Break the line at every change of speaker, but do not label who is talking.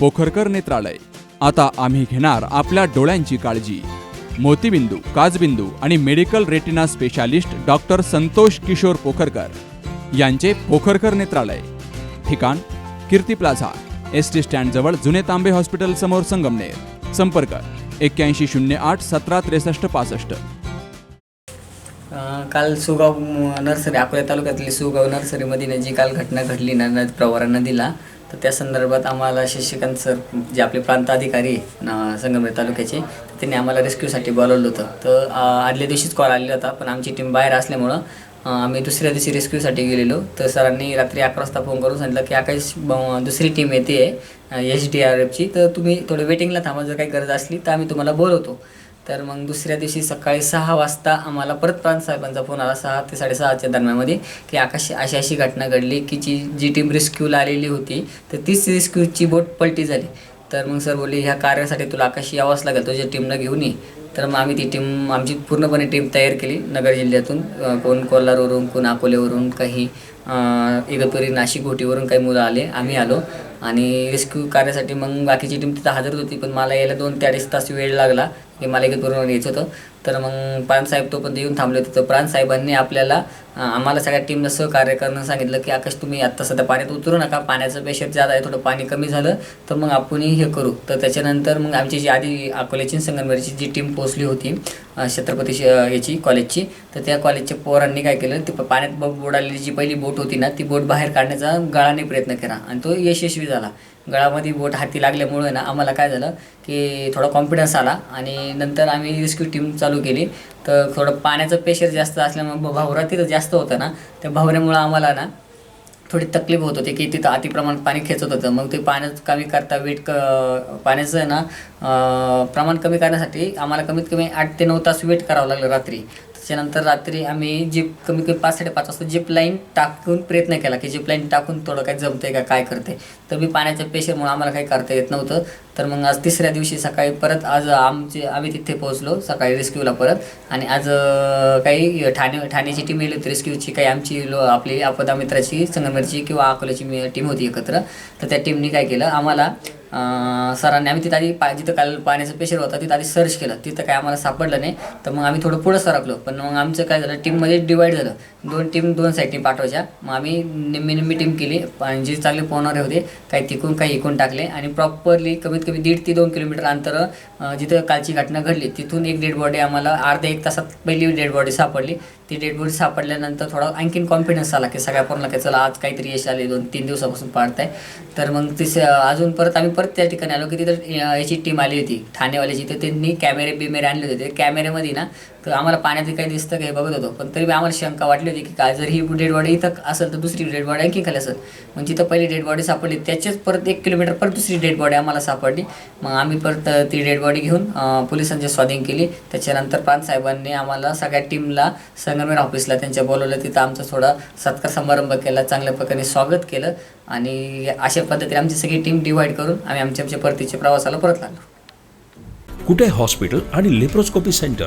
पोखरकर नेत्रालय. आता आम्ही घेणार आपल्या डोळ्यांची काळजी. मोतीबिंदू काजबिंदू आणि medical retina specialist doctor Santosh Kishor Pokharkar यांचे पोखरकर नेत्रालय. ठिकाण कीर्ती प्लाझा एस टी स्टँडजवळ जुने तांबे हॉस्पिटल समोर संगमनेर. संपर्क एक्क्याऐंशी शून्य आठ सतरा त्रेसष्ट पासष्ट.
काल सुगाव नर्सरी अकोला तालुक्यातली सुगाव नर्सरीमध्ये जी काल घटना घडली ना नद प्रवारा नदीला तर त्या संदर्भात आम्हाला शशिकांत सर जे आपले प्रांत अधिकारी संगमनेर तालुक्याचे त्यांनी आम्हाला रेस्क्यूसाठी बोलावलं होतं. तर आदल्या दिवशीच कॉल आलेला होता पण आमची टीम बाहेर असल्यामुळं आम्ही दुसऱ्या दिवशी रेस्क्यूसाठी गेलेलो. तर सरांनी रात्री अकरा वाजता फोन करून सांगितलं की आकाश दुसरी टीम येते आहे एच डी आर एफची तर तुम्ही थोडं वेटिंगला थांबा जर काही गरज असली तर आम्ही तुम्हाला बोलवतो. तर मग दुसऱ्या दिवशी सकाळी सहा वाजता आम्हाला परत प्रांतसाहेबांचा फोन आला सहा ते साडेसहाच्या दरम्यानमध्ये की आकाश अशी अशी घटना घडली की जी जी टीम रेस्क्यूला आलेली होती तर तीच रेस्क्यूची बोट पलटी झाली. तर मग सर बोलले ह्या कार्यासाठी तुला आकाशी यावंच लागेल तुझ्या टीमला घेऊन ये. तर मग आम्ही ती टीम आमची पूर्णपणे टीम तयार केली नगर जिल्ह्यातून कोण कोल्हारवरून कोण अकोल्यावरून काही इगतपुरी नाशिक घोटीवरून काही मुलं आले आम्ही आलो. आणि रेस्क्यू कार्यासाठी मग बाकीची टीम तिथं हजर होती पण मला यायला दोन ते अडीच तास वेळ लागला की मला इगतपुरीवर यायचं होतं. तर मग प्राणसाहेब पण येऊन थांबले होते. तर प्राणसाहेबांनी आपल्याला आम्हाला सगळ्या टीमला सहकार्य करणं सांगितलं की आकाश तुम्ही आत्ता सध्या पाण्यात उतरू नका पाण्याचं प्रेशर जादा आहे थोडं पाणी कमी झालं तर मग आपण हे करू. तर त्याच्यानंतर मग आमची जी आधी अकोल्याची संगमनेरची जी टीम पोहोचली होती छत्रपती श- याची कॉलेजची तर त्या कॉलेजच्या पोरांनी काय केलं ती पाण्यात ब- बुडालेली जी पहिली बोट होती ना ती बोट बाहेर काढण्याचा गळाने प्रयत्न केला आणि तो यशस्वी झाला. गळामध्ये बोट हाती लागल्यामुळे ना आम्हाला काय झालं की थोडा कॉन्फिडन्स आला आणि नंतर आम्ही रेस्क्यू टीम चालू केली. तर थोडं पाण्याचं प्रेशर जास्त असल्यामुळे भावरा तिथं जास्त होतं ना त्या भावऱ्यामुळं आम्हाला ना थोडी तकलीफ होत होती की तिथं अतिप्रमाणात पाणी खेचत होतं. मग ते पाण्यात कमी करता वेट क पाण्याचं ना प्रमाण कमी करण्यासाठी आम्हाला कमीत कमी आठ ते नऊ तास वेट करावं लागलं रात्री. त्याच्यानंतर रात्री आम्ही जीप कमी कमी पाच साडेपाच वाजता जीप लाईन टाकून प्रयत्न केला की जीप लाईन टाकून थोडं काय जमतंय का काय करते तर मी पाण्याच्या पेशरमुळे आम्हाला काही करता येत नव्हतं. तर मग आज तिसऱ्या दिवशी सकाळी परत आज आमचे आम्ही तिथे पोहोचलो सकाळी रेस्क्यूला परत. आणि आज काही ठाणे ठाण्याची टीम येईल होती रेस्क्यूची काही आमची लो आपली आपदा मित्राची संगमेरची किंवा अकोल्याची टीम होती एकत्र. तर त्या टीमनी काय केलं आम्हाला सरांनी आम्ही तिथं आधी पा जिथं काल पाण्याचं प्रेशर होता तिथं आधी सर्च केलं. तिथं काय आम्हाला सापडलं नाही. तर मग आम्ही थोडं पुढं सरकलो. पण मग आमचं काय झालं टीममध्ये डिवाईड झालं. दोन टीम दोन साईडनी पाठवायच्या. मग आम्ही निम्मी निम्मी टीम केली. आणि जे चांगले पोहणारे होते काही तिकून काही इकून टाकले. आणि प्रॉपरली कमीत कमी दीड ते दोन किलोमीटर अंतर जिथं कालची घटना घडली तिथून एक डेड बॉडी आम्हाला अर्ध्या एक तासात पहिली डेड बॉडी सापडली. ती डेड बॉडी सापडल्यानंतर थोडा आणखीन कॉन्फिडन्स आला की सगळ्या पूर्ण की चला आज काहीतरी यश आले दोन तीन दिवसापासून पाडताय तर मग तिस अजून परत आम्ही परत त्या ठिकाणी आलो की तिथं याची टीम आली होती. ठाणेवाल्याची तर त्यांनी कॅमेरे बिमेरे आणले होते. ते कॅमेऱ्यामध्ये ना तर आम्हाला पाण्यात काही दिसतं काही बघत होतो. पण तरी आम्हाला शंका वाटली होती की काय जर ही डेड बॉडी इथं असेल तर दुसरी डेड बॉडी आणखी खाली असेल. मग जिथं पहिली डेड बॉडी सापडली त्याच्याच परत एक किलोमीटर परत दुसरी डेड बॉडी आम्हाला सापडली. मग आम्ही परत ती डेड बॉडी घेऊन अं, पोलिसांच्या स्वाधीन केली. त्याच्यानंतर प्रांत साहेबांनी आम्हाला सगळ्या टीमला संगमेर ऑफिसला त्यांच्या बोलवलं. तिथं आमचा थोडा सत्कार समारंभ केला चांगल्या प्रकारे स्वागत केलं. आणि अशा पद्धतीने आमची सगळी टीम डिवाईड करून आम्ही आमच्या आमच्या परतीच्या प्रवासाला परत लागलो.
कुठे हॉस्पिटल आणि लेप्रोस्कोपी सेंटर?